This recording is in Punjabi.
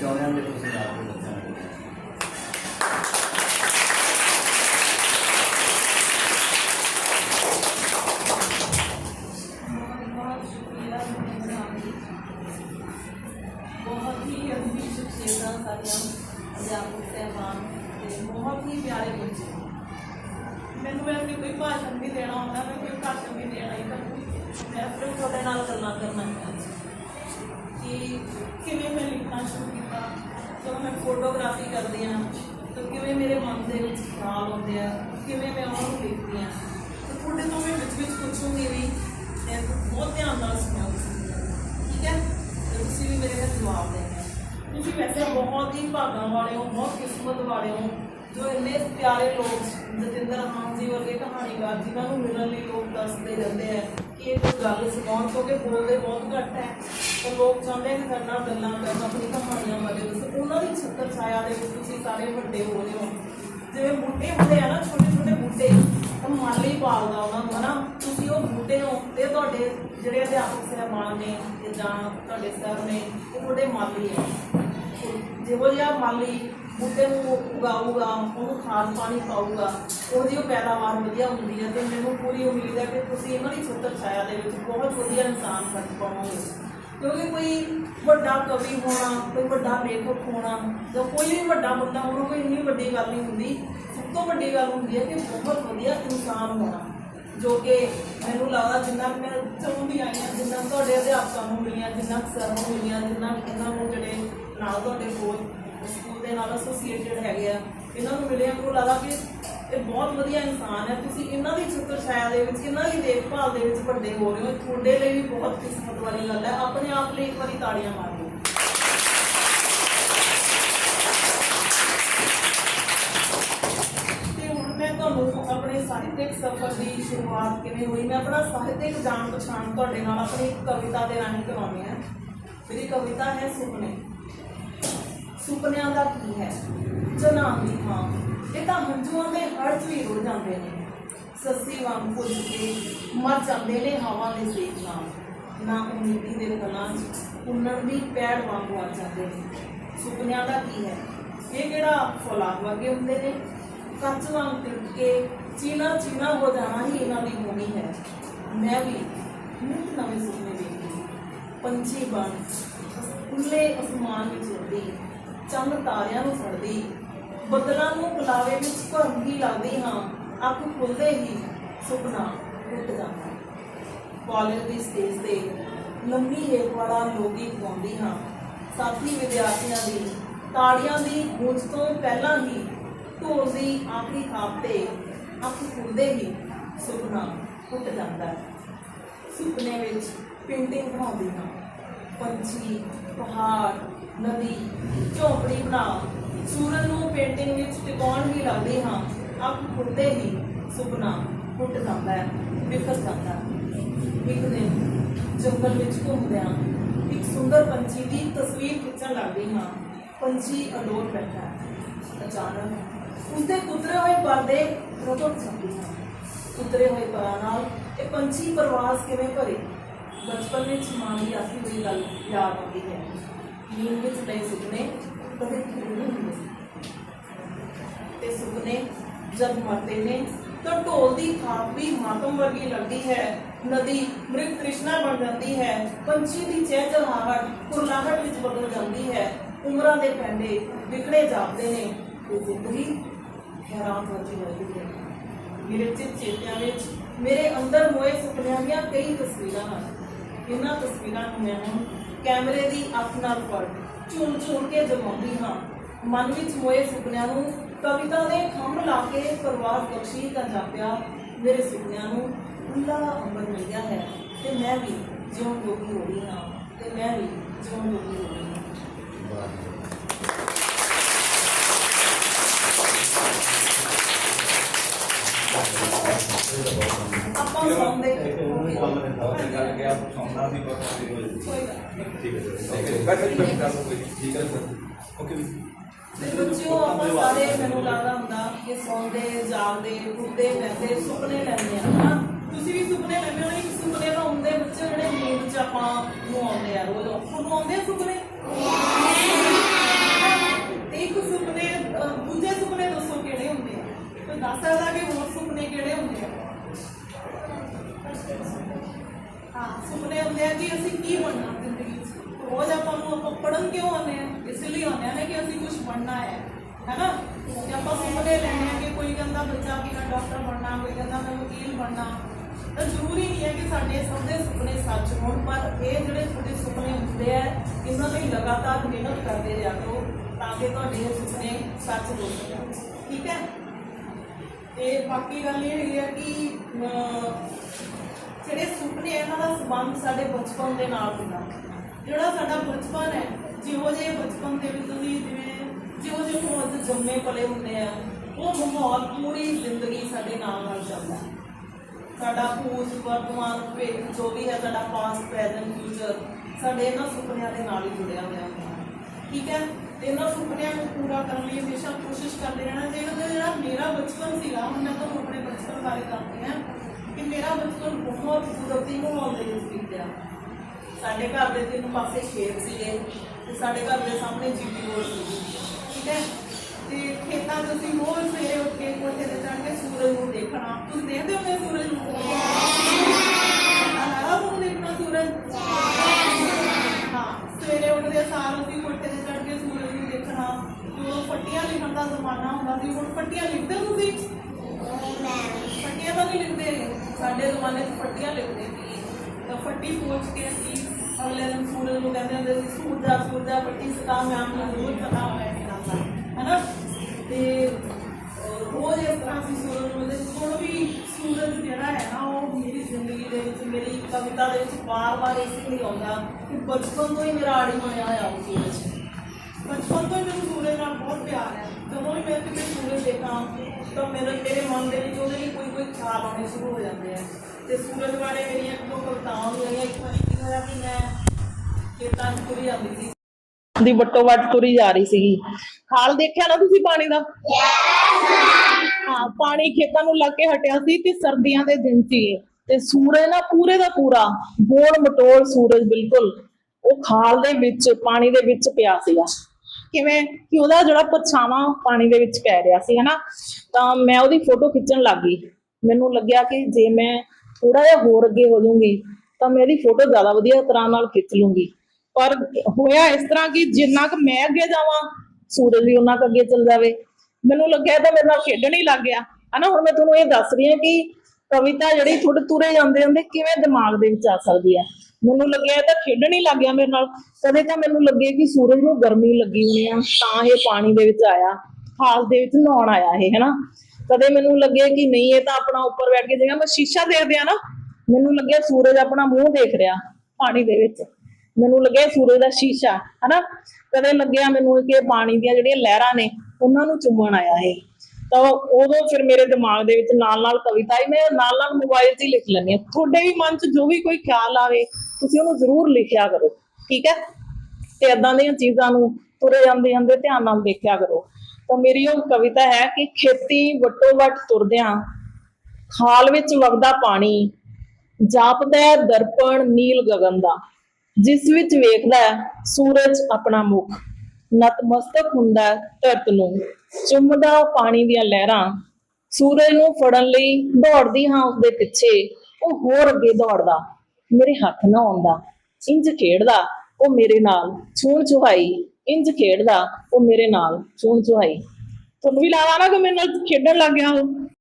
ਚਾਹੁੰਦੇ ਹਾਂ ਕਿ ਤੁਸੀਂ ਆਪਣੇ ਬੱਚਿਆਂ ਨੂੰ ਦਿਓ। ਬਹੁਤ ਸ਼ੁਕਰੀਆ ਮੈਡਮ ਜੀ ਬਹੁਤ ਹੀ ਅਜ਼ੀਜ਼ ਸ਼ਖਸੀਅਤਾਂ ਸਾਡੀਆਂ ਅਧਿਆਪਕ ਸਹਿਬਾਨ ਤੇ ਬਹੁਤ ਹੀ ਪਿਆਰੇ ਬੱਚੇ ਮੈਨੂੰ ਵੈਸੇ ਕੋਈ ਭਾਸ਼ਣ ਨਹੀਂ ਦੇਣਾ ਹੁੰਦਾ ਮੈਂ ਕੋਈ ਭਾਸ਼ਣ ਨਹੀਂ ਦੇਣਾ ਹੀ ਤਾਂ ਕਿ ਕਿਵੇਂ ਮੈਂ ਲਿਖਣਾ ਸ਼ੁਰੂ ਕੀਤਾ ਜਦੋਂ ਮੈਂ ਫੋਟੋਗ੍ਰਾਫੀ ਕਰਦੀ ਹਾਂ, ਤਾਂ ਕਿਵੇਂ ਮੇਰੇ ਮਨ ਦੇ ਵਿੱਚ ਖਿਆਲ ਆਉਂਦੇ ਆ, ਕਿਵੇਂ ਮੈਂ ਉਹਨੂੰ ਲਿਖਦੀ ਹਾਂ। ਤਾਂ ਤੁਹਾਡੇ ਤੋਂ ਮੈਂ ਵਿੱਚ ਵਿੱਚ ਪੁੱਛੂੰਗੀ ਵੀ ਬਹੁਤ ਧਿਆਨ ਨਾਲ ਸੁਣਿਓ ਤੁਸੀਂ। ਠੀਕ ਹੈ? ਤੇ ਤੁਸੀਂ ਵੀ ਮੇਰੇ ਦਾ ਜਵਾਬ ਦੇਣਾ ਤੁਸੀਂ ਵੈਸੇ ਬਹੁਤ ਹੀ ਭਾਗਾਂ ਵਾਲੇ ਹੋ ਬਹੁਤ ਕਿਸਮਤ ਵਾਲੇ ਹੋ ਜੋ ਇੰਨੇ ਪਿਆਰੇ ਲੋਕ ਜਤਿੰਦਰ ਹਾਨ ਜੀ ਵਰਗੇ ਕਹਾਣੀਕਾਰ, ਜਿਨ੍ਹਾਂ ਨੂੰ ਮਿਲਣ ਲਈ ਲੋਕ ਦੱਸਦੇ ਰਹਿੰਦੇ ਆ ਕਿ ਇਹ ਕੋਈ ਗੱਲ ਸੁਣਾਉਣ, ਕਿਉਂਕਿ ਬੋਲਦੇ ਬਹੁਤ ਘੱਟ ਹੈ। ਤਾਂ ਲੋਕ ਚਾਹੁੰਦੇ ਨੇ ਸਾਡੇ ਗੱਲਾਂ ਕਰਨ, ਆਪਣੀ ਕਹਾਣੀਆਂ ਬਾਰੇ ਦੱਸੋ ਉਹਨਾਂ ਦੀ ਛੱਤਰ ਛਾਇਆ ਦੇ ਵਿੱਚ ਤੁਸੀਂ ਸਾਰੇ ਵੱਡੇ ਹੋ ਰਹੇ ਹੋ। ਜਿਵੇਂ ਬੂਟੇ ਹੁੰਦੇ ਆ ਨਾ ਛੋਟੇ ਛੋਟੇ ਬੂਟੇ ਤਾਂ ਮਾਲੀ ਪਾਲਦਾ ਉਹਨਾਂ ਨੂੰ, ਹਨਾ? ਤੁਸੀਂ ਉਹ ਬੂਟੇ ਹੋ ਤੇ ਤੁਹਾਡੇ ਜਿਹੜੇ ਅਧਿਆਪਕ ਸਹਿਬਾਨ ਨੇ ਤੇ ਜਾਂ ਤੁਹਾਡੇ ਸਰ ਨੇ, ਉਹ ਤੁਹਾਡੇ ਮਾਲੀ ਹੈ। ਜਿਹੋ ਜਿਹਾ ਮਾਲੀ ਬੂਟੇ ਨੂੰ ਉਗਾਊਗਾ, ਉਹਨੂੰ ਖਾਦ ਪਾਣੀ ਪਾਊਗਾ ਉਹਦੀ ਉਹ ਪੈਦਾਵਾਰ ਵਧੀਆ ਹੁੰਦੀ ਹੈ ਤੇ ਮੈਨੂੰ ਪੂਰੀ ਉਮੀਦ ਹੈ ਕਿ ਤੁਸੀਂ ਇਹਨਾਂ ਦੀ ਛੱਤਰ ਛਾਇਆ ਦੇ ਵਿੱਚ ਬਹੁਤ ਵਧੀਆ ਇਨਸਾਨ ਬਣ ਪਾਓਗੇ। ਕਿਉਂਕਿ ਕੋਈ ਵੱਡਾ ਕਵੀ ਹੋਣਾ, ਕੋਈ ਵੱਡਾ ਲੇਖਕ ਹੋਣਾ ਜਾਂ ਕੋਈ ਵੀ ਵੱਡਾ ਬੰਦਾ ਹੋਣਾ, ਕੋਈ ਇੰਨੀ ਵੱਡੀ ਗੱਲ ਨਹੀਂ ਹੁੰਦੀ। ਸਭ ਤੋਂ ਵੱਡੀ ਗੱਲ ਹੁੰਦੀ ਹੈ ਕਿ ਬਹੁਤ ਵਧੀਆ ਇਨਸਾਨ ਹੋਣਾ, ਜੋ ਕਿ ਮੈਨੂੰ ਲੱਗਦਾ ਜਿੰਨਾ ਕੁ ਮੈਂ ਚਾਹੁੰਦੀ ਆਈ ਹਾਂ, ਜਿੰਨਾ ਤੁਹਾਡੇ ਅਧਿਆਪਕਾਂ ਨੂੰ ਮਿਲੀਆਂ ਜਿੰਨਾ ਕੁ ਸਰ ਨੂੰ ਮਿਲੀਆਂ ਜਿੰਨਾ ਇਹਨਾਂ ਨੂੰ ਜਿਹੜੇ ਨਾਲ ਤੁਹਾਡੇ ਕੋਲ ਸਕੂਲ ਦੇ ਨਾਲ ਐਸੋਸੀਏਟਡ ਹੈਗੇ ਆ, ਇਹਨਾਂ ਨੂੰ ਮਿਲਿਆ ਮੈਨੂੰ ਲੱਗਦਾ ਕਿ ਇਹ ਬਹੁਤ ਵਧੀਆ ਇਨਸਾਨ ਹੈ। ਤੁਸੀਂ ਇਹਨਾਂ ਦੀ ਛੱਤਰ ਛਾਇਆ ਦੇ ਵਿੱਚ, ਇਹਨਾਂ ਦੀ ਦੇਖਭਾਲ ਦੇ ਵਿੱਚ ਵੱਡੇ ਹੋ ਰਹੇ ਹੋ। ਤੁਹਾਡੇ ਲਈ ਵੀ ਬਹੁਤ ਕਿਸਮਤ ਵਾਲੀ ਗੱਲ ਹੈ। ਆਪਣੇ ਆਪ ਲਈ ਇੱਕ ਵਾਰੀ ਤਾੜੀਆਂ ਮਾਰੋ ਤੇ ਹੁਣ ਮੈਂ ਤੁਹਾਨੂੰ ਆਪਣੇ ਸਾਹਿਤਿਕ ਸਫ਼ਰ ਦੀ ਸ਼ੁਰੂਆਤ ਕਿਵੇਂ ਹੋਈ? ਮੈਂ ਆਪਣਾ ਸਾਹਿਤਿਕ ਜਾਣ ਪਛਾਣ ਤੁਹਾਡੇ ਨਾਲ ਆਪਣੀ ਕਵਿਤਾ ਦੇ ਰਾਹੀਂ ਕਰਾਉਣੀ ਹੈ। ਮੇਰੀ ਕਵਿਤਾ ਹੈ ਸੁਪਨੇ। ਸੁਪਨਿਆਂ ਦਾ ਕੀ ਹੈ? ਜਨਾਮ ਦੀ ਥਾਂ। ਇਹ ਤਾਂ ਹੰਝੂਆਂ ਦੇ ਹੜ ਵੀ ਰੁੜ ਜਾਂਦੇ ਨੇ। ਸੱਸੀ ਵਾਂਗ ਫੁੱਲ ਕੇ ਮਰ ਜਾਂਦੇ ਨੇ ਹਵਾ ਦੇ ਸੇਕ ਨਾਲ। ਨਾ ਉਮੀਦੀ ਦੇ ਫਲਾਂ 'ਚ ਉੱਲਣ ਵੀ ਪੈੜ ਵਾਂਗ ਆ ਜਾਂਦੇ ਨੇ। ਸੁਪਨਿਆਂ ਦਾ ਕੀ ਹੈ? ਇਹ ਕਿਹੜਾ ਫੁਲਾਕ ਵਰਗੇ ਹੁੰਦੇ ਨੇ? ਕੱਚ ਵਾਂਗ ਤਿਲਕ ਕੇ ਚੀਨਾ ਚੀਨਾ ਹੋ ਜਾਣਾ ਹੀ ਇਹਨਾਂ ਦੀ ਹੋਣੀ ਹੈ। ਮੈਂ ਵੀ ਨਿਤ ਨਵੇਂ ਸੁਪਨੇ ਵੇਖਦੀ ਪੰਛੀ ਬਣ ਖੁੱਲੇ ਅਸਮਾਨ ਵਿੱਚ ਉੱਡਦੀ ਚੰਨ ਤਾਰਿਆਂ ਨੂੰ ਫੜਦੀ। ਬੱਦਲਾਂ ਨੂੰ ਗੁਲਾਵੇ ਵਿੱਚ ਭਰਮੀ ਲੱਗਦੀ ਹਾਂ। ਅੱਖ ਖੁੱਲਦੇ ਹੀ ਸੁਪਨਾ ਟੁੱਟ ਜਾਂਦਾ। ਕਾਲਜ ਦੀ ਸਟੇਜ ਤੇ ਲੰਮੀ ਰੇਖ ਲੋਗੀ ਗਾਉਂਦੀ ਹਾਂ। ਸਾਥੀ ਵਿਦਿਆਰਥੀਆਂ ਦੀ, ਤਾੜੀਆਂ ਦੀ ਗੂੰਜ ਤੋਂ ਪਹਿਲਾਂ ਹੀ ਢੋਲ ਦੀ ਆਖਰੀ ਥਾਪ ਤੇ ਅੱਖ ਖੁੱਲਦੇ ਹੀ ਸੁਪਨਾ ਟੁੱਟ ਜਾਂਦਾ। ਹੈ ਸੁਪਨੇ ਵਿੱਚ ਪੇਂਟਿੰਗ ਬਣਾਉਂਦੀ ਹਾਂ। ਪੰਛੀ, ਪਹਾੜ, ਨਦੀ, ਝੋਪੜੀ ਬਣਾ ਸੂਰਜ ਨੂੰ ਪੇਂਟਿੰਗ ਵਿੱਚ ਟਿਕਾਉਣ ਵੀ ਲੱਗਦੀ ਹਾਂ। ਅੱਖ ਖੁੱਲਦੇ ਹੀ ਸੁਪਨਾ ਟੁੱਟ ਜਾਂਦਾ ਹੈ, ਵਿਖਰ ਜਾਂਦਾ ਇੱਕ ਦਿਨ ਜੰਗਲ ਵਿੱਚ ਘੁੰਮਦਿਆਂ ਇੱਕ ਸੁੰਦਰ ਪੰਛੀ ਦੀ ਤਸਵੀਰ ਖਿੱਚਣ ਲੱਗਦੀ ਹਾਂ। ਪੰਛੀ ਅਡੋਲ ਬੈਠਾ ਅਚਾਨਕ ਉਸਦੇ ਕੁਤਰੇ ਹੋਏ ਪਰਦੇ ਰੁਕ ਜਾਂਦੇ ਹਾਂ। ਉਤਰੇ ਹੋਏ ਪਰਾਂ ਨਾਲ ਇਹ ਪੰਛੀ ਪ੍ਰਵਾਸ ਕਿਵੇਂ ਭਰੇ ਬਚਪਨ ਵਿੱਚ ਮਾਂ ਦੀ ਆਖੀ ਹੋਈ ਗੱਲ ਯਾਦ ਆਉਂਦੀ ਹੈ। ਨੀਂਦ ਵਿੱਚ ਪਏ ਸੁਪਨੇ ਕਦੇ ਪੂਰੇ ਹੁੰਦੇ। ਤੇ ਸੁਪਨੇ ਜਦ ਮਰਦੇ ਨੇ, ਤਾਂ ਢੋਲ ਦੀ ਥਾਪ ਵੀ ਮਾਤਮ ਵਰਗੀ ਲੱਗਦੀ ਹੈ। ਨਦੀ ਮ੍ਰਿਤ ਤ੍ਰਿਸ਼ਨਾ ਬਣ ਜਾਂਦੀ ਹੈ। ਪੰਛੀ ਦੀ ਚਹਿਚਹਾਹਟ ਕੁਰਲਾਹਟ ਵਿੱਚ ਬਦਲ ਜਾਂਦੀ ਹੈ। ਉਮਰਾਂ ਦੇ ਪੈਂਡੇ ਵਿਖੜੇ ਜਾਂਦੇ ਨੇ। ਤੇ ਜ਼ਿੰਦਗੀ ਹੈਰਾਨ ਵਰਗੀ ਲੱਗਦੀ ਹੈ। ਮੇਰੇ ਚਿੱਤ ਚੇਤਿਆਂ ਵਿੱਚ ਮੇਰੇ ਅੰਦਰ ਹੋਏ ਸੁਪਨਿਆਂ ਦੀਆਂ ਕਈ ਤਸਵੀਰਾਂ ਹਨ। ਇਹਨਾਂ ਤਸਵੀਰਾਂ ਨੂੰ ਮੈਂ ਹੁਣ ਕੈਮਰੇ ਦੀ ਅੱਖ ਨਾਲ ਫੜ ਝੂਮ ਝੂਮ ਕੇ ਜਮਾਉਂਦੀ ਹਾਂ। ਮਨ ਵਿੱਚ ਹੋਏ ਸੁਪਨਿਆਂ ਨੂੰ, ਕਵਿਤਾ ਦੇ ਖੰਭ ਲਾ ਕੇ ਪਰਵਾਰ ਬਖਸ਼ੀ ਤਾਂ ਜਾਪਿਆ ਮੇਰੇ ਸੁਪਨਿਆਂ ਨੂੰ। ਖੁੱਲਾ ਅੰਬਰ ਮਿਲ ਗਿਆ ਹੈ ਤੇ ਮੈਂ ਵੀ ਜਿਉਂ ਜੋਗੀ ਹੋ ਰਹੀ ਹਾਂ, ਤੇ ਮੈਂ ਵੀ ਜਿਉਂ ਜੋਗੀ ਹੋ ਰਹੀ ਹਾਂ। ਆਪਾਂ ਕਿ ਸੌਂਦੇ ਸੁਪਨੇ ਇੱਕ ਸੁਪਨੇ ਦੂਜੇ ਸੁਪਨੇ ਦੱਸੋ ਕਿਹੜੇ ਹੁੰਦੇ ਸੁਪਨੇ ਕਿਹੜੇ ਹੁੰਦੇ ਆ? ਹੁੰਦੇ ਆ ਜੀ ਅਸੀਂ ਕੀ ਬਣਨਾ ਜ਼ਿੰਦਗੀ 'ਚ ਰੋਜ਼ ਆਪਾਂ ਨੂੰ ਆਪਾਂ ਪੜਨ ਕਿਉਂ ਆਉਂਦੇ ਆ ਇਸ ਲਈ ਆਉਂਦੇ ਆ ਨਾ ਕਿ ਅਸੀਂ ਕੁਝ ਬਣਨਾ ਹੈ ਹੈਨਾ ਕਿ ਆਪਾਂ ਸੁਪਨੇ ਲੈਣੇ ਆ ਕਿ ਕੋਈ ਕਹਿੰਦਾ ਬੱਚਾ ਕਿ ਮੈਂ ਡਾਕਟਰ ਬਣਨਾ ਕੋਈ ਕਹਿੰਦਾ ਮੈਂ ਵਕੀਲ ਬਣਨਾ ਤਾਂ ਜ਼ਰੂਰੀ ਨਹੀਂ ਹੈ ਕਿ ਸਾਡੇ ਸਭ ਦੇ ਸੁਪਨੇ ਸੱਚ ਹੋਣ ਪਰ ਇਹ ਜਿਹੜੇ ਤੁਹਾਡੇ ਸੁਪਨੇ ਹੁੰਦੇ ਆ ਇਹਨਾਂ ਲਈ ਲਗਾਤਾਰ ਮਿਹਨਤ ਕਰਦੇ ਰਿਹਾ ਕਰੋ ਤਾਂ ਕਿ ਤੁਹਾਡੇ ਸੁਪਨੇ ਸੱਚ ਹੋ ਸਕਣ ਠੀਕ ਹੈ ਤੇ ਬਾਕੀ ਗੱਲ ਇਹ ਹੈਗੀ ਆ ਕਿ ਜਿਹੜੇ ਸੁਪਨੇ ਇਹਨਾਂ ਦਾ ਸੰਬੰਧ ਸਾਡੇ ਬਚਪਨ ਦੇ ਨਾਲ ਹੁੰਦਾ। ਜਿਹੜਾ ਸਾਡਾ ਬਚਪਨ ਹੈ, ਜਿਹੋ ਜਿਹੇ ਬਚਪਨ ਦੇ ਵਿੱਚ ਤੁਸੀਂ ਜਿਵੇਂ ਜਿਹੋ ਜਿਹੇ ਮਾਹੌਲ 'ਚ ਜੰਮੇ ਪਲੇ ਹੁੰਦੇ ਆ, ਉਹ ਮਾਹੌਲ ਪੂਰੀ ਜ਼ਿੰਦਗੀ ਸਾਡੇ ਨਾਲ ਨਾਲ ਚੱਲਦਾ। ਹੈ ਸਾਡਾ ਭੂਤ ਵਰਤਮਾਨ, ਭਵਿੱਖ, ਜੋ ਵੀ ਹੈ, ਸਾਡਾ ਪਾਸਟ ਪ੍ਰੈਜ਼ੈਂਟ ਫਿਊਚਰ ਸਾਡੇ ਇਹਨਾਂ ਸੁਪਨਿਆਂ ਦੇ ਨਾਲ ਹੀ ਜੁੜਿਆ ਹੋਇਆ ਹੁੰਦਾ। ਠੀਕ ਹੈ? ਤੇ ਇਹਨਾਂ ਸੁਪਨਿਆਂ ਨੂੰ ਪੂਰਾ ਕਰਨ ਲਈ ਹਮੇਸ਼ਾ ਕੋਸ਼ਿਸ਼ ਕਰਦੇ ਰਹਿਣਾ ਚਾਹੀਦਾ। ਜਿਹੜਾ ਮੇਰਾ ਬਚਪਨ ਸੀਗਾ, ਹੁਣ ਮੈਂ ਤੁਹਾਨੂੰ ਆਪਣੇ ਬਚਪਨ ਬਾਰੇ ਦੱਸਦੀ ਹਾਂ। ਕਿ ਮੇਰਾ ਬਚਪਨ ਬਹੁਤ ਕੁਦਰਤੀ ਮਾਹੌਲ ਦੇ ਵਿੱਚ ਬੀਤਿਆ ਸਾਡੇ ਘਰ ਦੇ ਤਿੰਨ ਪਾਸੇ ਖੇਤ ਸੀਗੇ ਤੇ ਸਾਡੇ ਘਰ ਦੇ ਸਾਹਮਣੇ ਜੀਪੀ ਰੋਡ ਸੀ। ਠੀਕ ਹੈ? ਤੇ ਖੇਤਾਂ 'ਚ ਅਸੀਂ ਰੋਜ਼ ਸਵੇਰੇ ਉੱਠ ਕੇ ਕੋਠੇ ਤੇ ਚੜ੍ਹ ਕੇ ਸੂਰਜ ਨੂੰ ਦੇਖਣਾ। ਤੁਸੀਂ ਦੇਖਦੇ ਹੋ ਸੂਰਜ ਨੂੰ ਆਹ ਤੁਹਾਨੂੰ ਦੇਖਣਾ ਸੂਰਜ। ਹਾਂ, ਸਵੇਰੇ ਉੱਠਦੇ ਸਾਰ ਅਸੀਂ ਕੋਠੇ ਤੇ ਚੜ੍ਹ ਕੇ ਸੂਰਜ ਨੂੰ ਦੇਖਣਾ। ਜਦੋਂ ਫੱਟੀਆਂ ਲਿਖਣ ਦਾ ਜ਼ਮਾਨਾ ਹੁੰਦਾ ਸੀ, ਹੁਣ ਫੱਟੀਆਂ ਲਿਖਦੇ ਹੋ ਤੁਸੀਂ? ਫੱਟੀਆਂ ਤਾਂ ਨਹੀਂ ਲਿਖਦੇ ਸਾਡੇ ਜ਼ਮਾਨੇ 'ਚ ਫੱਟੀਆਂ ਲਿਖਦੇ ਸੀ। ਤਾਂ ਫੱਟੀ ਸੋਚ ਕੇ ਅਸੀਂ ਅਗਲੇ ਦਿਨ ਸੂਰਜ ਨੂੰ ਕਹਿੰਦੇ ਹੁੰਦੇ ਸੀ, ਸੂਰਜਾ ਸੂਰਜਾ ਫੱਟੀ ਸਦਾ ਮੈਂ ਆਪ ਨੂੰ ਜ਼ਰੂਰ ਪਤਾ ਹੋਇਆ ਕਿ ਨਾਮ ਹੈ ਨਾ ਤੇ ਰੋਜ਼ ਇਸ ਤਰ੍ਹਾਂ ਅਸੀਂ ਸੂਰਜ ਨੂੰ ਮਿਲਦੇ ਹੁਣ ਵੀ ਸੂਰਜ ਜਿਹੜਾ ਹੈ ਨਾ, ਉਹ ਮੇਰੀ ਜ਼ਿੰਦਗੀ ਦੇ ਵਿੱਚ, ਮੇਰੀ ਕਵਿਤਾ ਦੇ ਵਿੱਚ ਵਾਰ-ਵਾਰ ਇਸ ਲਈ ਆਉਂਦਾ ਕਿ ਬਚਪਨ ਤੋਂ ਹੀ ਮੇਰਾ ਆੜੀ ਬਣਿਆ ਹੋਇਆ ਉਹ ਸੂਰਜ। ਬਚਪਨ ਤੋਂ ਹੀ ਮੈਨੂੰ ਸੂਰਜ ਨਾਲ ਬਹੁਤ ਪਿਆਰ ਹੈ। ਜਦੋਂ ਵੀ ਮੈਂ ਕਿਤੇ ਸੂਰਜ ਦੇਖਾਂ, ਤਾਂ ਮੇਰੇ ਮੇਰੇ ਮਨ ਦੇ ਵਿੱਚ ਉਹਦੇ ਲਈ ਕੋਈ ਕੋਈ ਖਿਆਲ ਆਉਣੇ ਸ਼ੁਰੂ ਹੋ ਜਾਂਦੇ ਆ। ਤੇ ਸੂਰਜ ਬਾਰੇ ਮੇਰੀਆਂ ਇੱਕ ਦੋ ਕਵਿਤਾਵਾਂ ਵੀ ਇੱਕ ਵਾਰੀ ਕੀ ਹੋਇਆ ਕਿ ਮੈਂ ਖੇਤਾਂ 'ਚ ਤੁਰੀ ਜਾਂਦੀ ਸੀ। ਦੀ ਵੱਟੋ ਵੱਟ ਤੁਰੀ ਜਾ ਰਹੀ ਸੀਗੀ। ਖਾਲ ਦੇਖਿਆ ਨਾ ਤੁਸੀਂ ਪਾਣੀ ਦਾ? ਹਾਂ, ਪਾਣੀ ਖੇਤਾਂ ਨੂੰ ਲੱਗ ਕੇ ਹਟਿਆ ਸੀ ਤੇ ਸਰਦੀਆਂ ਦੇ ਦਿਨ ਸੀ। ਤੇ ਸੂਰਜ ਨਾ ਪੂਰੇ ਦਾ ਪੂਰਾ ਗੋਲ ਮਟੋਲ ਸੂਰਜ ਬਿਲਕੁਲ, ਉਹ ਖਾਲ ਦੇ ਵਿੱਚ, ਪਾਣੀ ਦੇ ਵਿੱਚ ਪਿਆ ਸੀਗਾ। ਕਿਵੇਂ ਕਿ ਉਹਦਾ ਜਿਹੜਾ ਪਰਛਾਵਾਂ ਪਾਣੀ ਦੇ ਵਿੱਚ ਪੈ ਰਿਹਾ ਸੀ, ਹਨਾ? ਤਾਂ ਮੈਂ ਉਹਦੀ ਫੋਟੋ ਖਿੱਚਣ ਲੱਗ ਗਈ। ਮੈਨੂੰ ਲੱਗਿਆ ਕਿ ਜੇ ਮੈਂ ਥੋੜਾ ਜਿਹਾ ਹੋਰ ਅੱਗੇ ਹੋ ਜਾਊਂਗੀ, ਤਾਂ ਮੈਂ ਇਹਦੀ ਫੋਟੋ ਜ਼ਿਆਦਾ ਵਧੀਆ ਤਰ੍ਹਾਂ ਨਾਲ ਖਿੱਚ ਲੂੰਗੀ ਪਰ ਹੋਇਆ ਇਸ ਤਰ੍ਹਾਂ ਕਿ ਜਿੰਨਾ ਕੁ ਮੈਂ ਅੱਗੇ ਜਾਵਾਂ, ਸੂਰਜ ਵੀ ਉਹਨਾਂ ਕੁ ਅੱਗੇ ਚੱਲ ਜਾਵੇ। ਮੈਨੂੰ ਲੱਗਿਆ ਤਾਂ ਮੇਰੇ ਨਾਲ ਖੇਡਣ ਹੀ ਲੱਗ ਗਿਆ। ਹਨਾ, ਹੁਣ ਮੈਂ ਤੁਹਾਨੂੰ ਇਹ ਦੱਸ ਰਹੀ ਹਾਂ ਕਿ ਕਵਿਤਾ ਜਿਹੜੀ ਥੋੜੇ ਤੁਰੇ ਜਾਂਦੇ ਹੁੰਦੇ ਕਿਵੇਂ ਦਿਮਾਗ ਦੇ ਵਿੱਚ ਆ ਸਕਦੀ ਹੈ? ਮੈਨੂੰ ਲੱਗਿਆ ਇਹ ਤਾਂ ਖੇਡਣ ਹੀ ਲੱਗ ਗਿਆ ਮੇਰੇ ਨਾਲ। ਕਦੇ ਤਾਂ ਮੈਨੂੰ ਲੱਗੇ ਕਿ ਸੂਰਜ ਨੂੰ ਗਰਮੀ ਲੱਗੀ ਹੋਣੀ ਆ, ਤਾਂ ਇਹ ਪਾਣੀ ਦੇ ਵਿੱਚ ਆਇਆ, ਹਾਲ ਦੇ ਵਿੱਚ ਨਹਾਉਣ ਆਇਆ ਇਹ, ਹਨਾ? ਕਦੇ ਮੈਨੂੰ ਲੱਗੇ ਕਿ ਨਹੀਂ, ਇਹ ਤਾਂ ਆਪਣਾ ਉੱਪਰ ਬੈਠ ਕੇ ਜਿਵੇਂ ਮੈਂ ਸ਼ੀਸ਼ਾ ਦੇਖਦੇ ਆ ਨਾ, ਮੈਨੂੰ ਲੱਗਿਆ ਸੂਰਜ ਆਪਣਾ ਮੂੰਹ ਦੇਖ ਰਿਹਾ, ਪਾਣੀ ਦੇ ਵਿੱਚ। ਮੈਨੂੰ ਲੱਗਿਆ ਸੂਰਜ ਦਾ ਸ਼ੀਸ਼ਾ, ਹਨਾ? ਕਦੇ ਲੱਗਿਆ ਮੈਨੂੰ ਕਿ ਪਾਣੀ ਦੀਆਂ ਜਿਹੜੀਆਂ ਲਹਿਰਾਂ ਨੇ, ਉਹਨਾਂ ਨੂੰ ਚੁੰਮਣ ਆਇਆ ਇਹ। ਤਾਂ ਉਦੋਂ ਫਿਰ ਮੇਰੇ ਦਿਮਾਗ ਦੇ ਵਿੱਚ ਨਾਲ ਨਾਲ ਕਵਿਤਾ ਹੀ ਮੈਂ ਨਾਲ ਨਾਲ ਮੋਬਾਈਲ 'ਤੇ ਹੀ ਲਿਖ ਲੈਂਦੀ ਹਾਂ। ਤੁਹਾਡੇ ਵੀ ਮਨ 'ਚ ਜੋ ਵੀ ਕੋਈ ਖਿਆਲ ਆਵੇ ਤੁਸੀਂ ਉਹਨੂੰ ਜ਼ਰੂਰ ਲਿਖਿਆ ਕਰੋ, ਠੀਕ ਹੈ? ਤੇ ਇਦਾਂ ਦੀਆਂ ਚੀਜ਼ਾਂ ਨੂੰ ਤੁਰੇ ਜਾਂਦੇ ਜਾਂਦੇ ਧਿਆਨ ਨਾਲ ਦੇਖਿਆ ਕਰੋ। ਤਾਂ ਮੇਰੀ ਉਹ ਕਵਿਤਾ ਹੈ ਕਿ ਖੇਤੀ ਵਟੋ ਵਟ ਤੁਰਦਿਆਂ, ਖਾਲ ਵਿੱਚ ਵਗਦਾ ਪਾਣੀ, ਜਾਪਦਾ ਦਰਪਣ ਨੀਲ ਗਗਨ ਦਾ ਜਿਸ ਵਿੱਚ ਵੇਖਦਾ ਸੂਰਜ ਆਪਣਾ ਮੁਖ, ਨਤਮਸਤਕ ਹੁੰਦਾ ਧਰਤ ਨੂੰ, ਚੁੰਮਦਾ ਪਾਣੀ ਦੀਆਂ ਲਹਿਰਾਂ, ਸੂਰਜ ਨੂੰ ਫੜਨ ਲਈ ਦੌੜਦੀ ਹਾਂ ਉਸਦੇ ਪਿੱਛੇ, ਉਹ ਹੋਰ ਅੱਗੇ ਦੌੜਦਾ। ਮੇਰੇ ਹੱਥ ਨਾ ਆਉਂਦਾ। ਇੰਜ ਖੇਡਦਾ, ਉਹ ਮੇਰੇ ਨਾਲ ਛੂਣ ਛੁਹਾਈ। ਇੰਜ ਖੇਡਦਾ, ਉਹ ਮੇਰੇ ਨਾਲ ਛੂਣ ਛੁਹਾਈ। ਤੁਹਾਨੂੰ ਵੀ ਲੱਗਦਾ ਨਾ ਕਿ ਮੇਰੇ ਨਾਲ ਖੇਡਣ ਲੱਗ ਗਿਆ ਉਹ।